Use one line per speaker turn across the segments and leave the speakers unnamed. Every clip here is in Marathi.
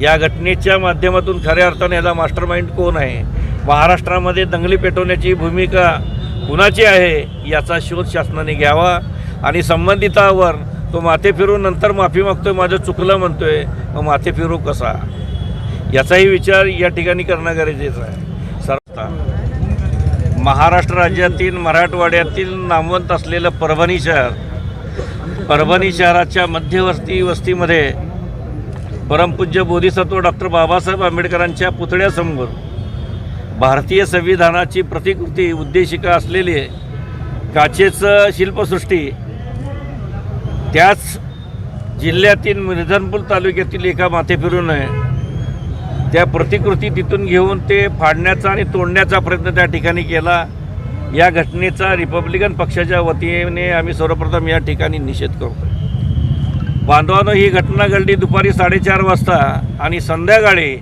या घटनेच्या माध्यमातून खऱ्या अर्थाने याचा मास्टर माइंड कोण आहे? महाराष्ट्रामध्ये दंगली पेटवण्याची भूमिका कुणाची आहे याचा शोध शासनाने घ्यावा आणि संबंधितावर तो माथे फिरून नंतर माफी मागतोय माझं चुकलं म्हणतोय मग माथे फिरू कसा? याचाही विचार या ठिकाणी करणं गरजेचं आहे. सरता महाराष्ट्र राज्यातील मराठवाड्यातील नामवंत असलेलं परभणी शहर परभणी शहराच्या मध्यवर्ती वस्तीमध्ये परमपूज्य बोधिसत्व डॉक्टर बाबासाहेब आंबेडकरांच्या पुतळ्यासमोर भारतीय संविधानाची प्रतिकृती उद्देशिका असलेली काचेचं शिल्पसृष्टी त्याच जिल्ह्यातील मिर्झनपूर तालुक्यातील एका माथे फिरून आहे त्या प्रतिकृती तिथून घेऊन ते फाडण्याचा आणि तोडण्याचा प्रयत्न त्या ठिकाणी केला. या घटनेचा रिपब्लिकन पक्षाच्या वतीने आम्ही सर्वप्रथम या ठिकाणी निषेध करतो बांधवानं ही घटना घडली दुपारी साडेचार वाजता आणि संध्याकाळी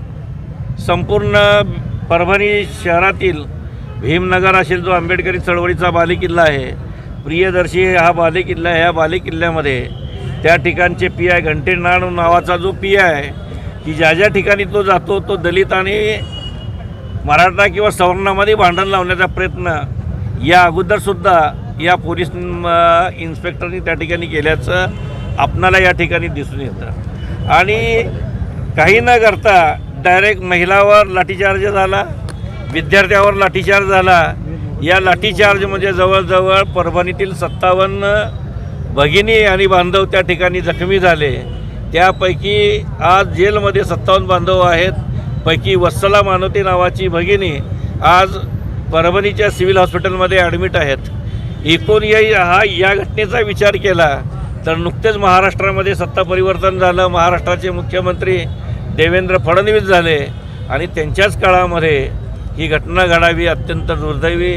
संपूर्ण परभणी शहरातील भीमनगर असेल जो आंबेडकरी चळवळीचा बालेकिल्ला आहे. प्रियदर्शी हा बालेकिल्ला आहे. बालेकिल्ल्यामध्ये त्या ठिकाणचे पी आय घंटेनाड नावाचा जो पी आय की ज्या ज्या ठिकाणी तो जातो तो दलित आणि मराठा किंवा सवर्णामध्ये भांडण लावण्याचा प्रयत्न या अगोदरसुद्धा या पोलीस इन्स्पेक्टरनी त्या ठिकाणी केल्याचं आपणाला या ठिकाणी दिसून येतं. आणि काही न करता डायरेक्ट महिलावर लाठीचार्ज झाला विद्यार्थ्यावर लाठीचार्ज झाला. या लाठीचार्ज म्हणजे जवळजवळ परभणीतील सत्तावन्न भगिनी आणि बांधव त्या ठिकाणी जखमी झाले. त्यापैकी आज जेलमध्ये सत्तावन्न बांधव आहेत. पैकी वत्सला मानवते नावाची भगिनी आज परभणीच्या सिव्हिल हॉस्पिटलमध्ये ॲडमिट आहेत. एकूण या हा या घटनेचा विचार केला तर नुकतेच महाराष्ट्रामध्ये सत्ता परिवर्तन झालं. महाराष्ट्राचे मुख्यमंत्री देवेंद्र फडणवीस झाले. आणि त्यांच्याच काळामध्ये ही घटना घडावी अत्यंत दुर्दैवी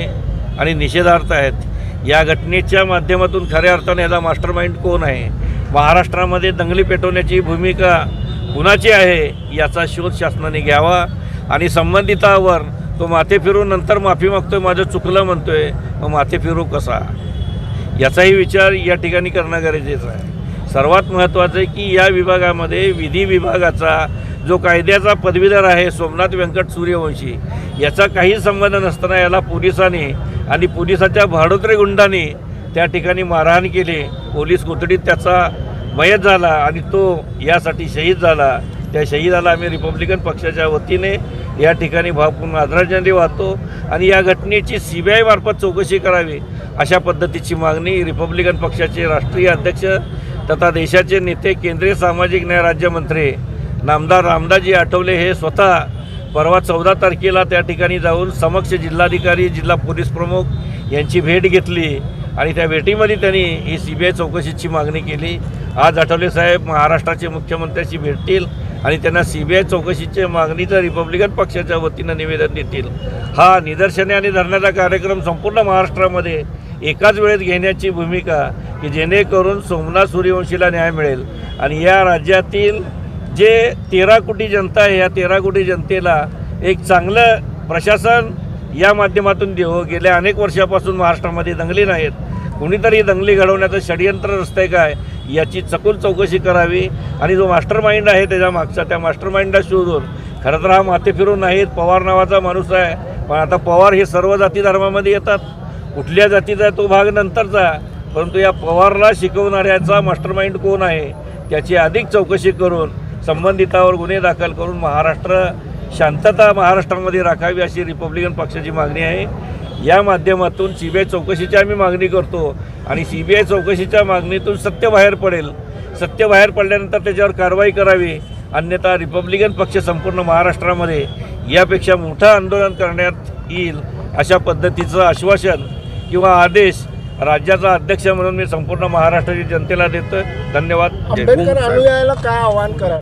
आणि निषेधार्थ आहेत. या घटनेच्या माध्यमातून खऱ्या अर्थाने याचा मास्टर माइंड कोण आहे? महाराष्ट्रामध्ये दंगली पेटवण्याची भूमिका कुणाची आहे याचा शोध शासनाने घ्यावा आणि संबंधितावर तो माथे फिरून नंतर माफी मागतोय माझं चुकलं म्हणतोय मग माथे फिरू कसा? याचाही विचार या ठिकाणी करणं गरजेचं आहे. सर्वात महत्त्वाचं आहे की या विभागामध्ये विधी विभागाचा जो कायद्याचा पदवीधर आहे सोमनाथ व्यंकट सूर्यवंशी याचा काही संबंध नसताना याला पोलिसांनी आणि पोलिसाच्या भाडोत्रे गुंडांनी त्या ठिकाणी मारहाण केली. पोलीस कोठडीत त्याचा मयत झाला आणि तो यासाठी शहीद झाला. त्या शहीदाला आम्ही रिपब्लिकन पक्षाच्या वतीने या ठिकाणी भावपूर्ण आदरांजली वाहतो आणि या घटनेची सी बी आयमार्फत चौकशी करावी. अशा पद्धतीची मागणी रिपब्लिकन पक्षाचे राष्ट्रीय अध्यक्ष तथा देशाचे नेते केंद्रीय सामाजिक न्याय राज्यमंत्री नामदार रामदाजी आठवले हे स्वतः परवा चौदा तारखेला त्या ठिकाणी जाऊन समक्ष जिल्हाधिकारी जिल्हा पोलीस प्रमुख यांची भेट घेतली आणि त्या भेटीमध्ये त्यांनी ही सी बी आय चौकशीची मागणी केली. आज आठवले साहेब महाराष्ट्राचे मुख्यमंत्र्याशी भेटतील आणि त्यांना सी बी आय चौकशीच्या मागणीचं रिपब्लिकन पक्षाच्या वतीनं निवेदन देतील. हा निदर्शने आणि धरण्याचा कार्यक्रम संपूर्ण महाराष्ट्रामध्ये एकाच वेळेत घेण्याची भूमिका की जेणेकरून सोमनाथ सूर्यवंशीला न्याय मिळेल. आणि या राज्यातील जे तेरा कोटी जनता आहे या तेरा कोटी जनतेला एक चांगलं प्रशासन या माध्यमातून देऊ गेल्या अनेक वर्षापासून महाराष्ट्रामध्ये दंगली नाहीत. कुणीतरी दंगली घडवण्याचं षडयंत्र रस्ते काय याची चकूल चौकशी करावी. आणि जो मास्टर माइंड आहे त्याच्या मागचा त्या मास्टर माइंडला शोधून खरं तर हा माथे फिरून नाहीत पवार नावाचा माणूस आहे. पण आता पवार हे सर्व जाती धर्मामध्ये येतात. कुठल्या जातीचा आहे तो भाग नंतरचा परंतु या पवारला शिकवणाऱ्याचा मास्टर माइंड कोण आहे त्याची अधिक चौकशी करून संबंधितावर गुन्हे दाखल करून महाराष्ट्र शांतता महाराष्ट्रामध्ये राखावी अशी रिपब्लिकन पक्षाची मागणी आहे. या माध्यमातून सी बी आय चौकशीची आम्ही मागणी करतो आणि सी बी आय चौकशीच्या मागणीतून सत्य बाहेर पडेल. सत्य बाहेर पडल्यानंतर त्याच्यावर कारवाई करावी. अन्यथा रिपब्लिकन पक्ष संपूर्ण महाराष्ट्रामध्ये यापेक्षा मोठं आंदोलन करण्यात येईल अशा पद्धतीचं आश्वासन किंवा आदेश राज्याचा अध्यक्ष म्हणून मी संपूर्ण महाराष्ट्राची जनतेला देतो धन्यवाद.
आंबेडकर अनुयायाला काय आव्हान करा?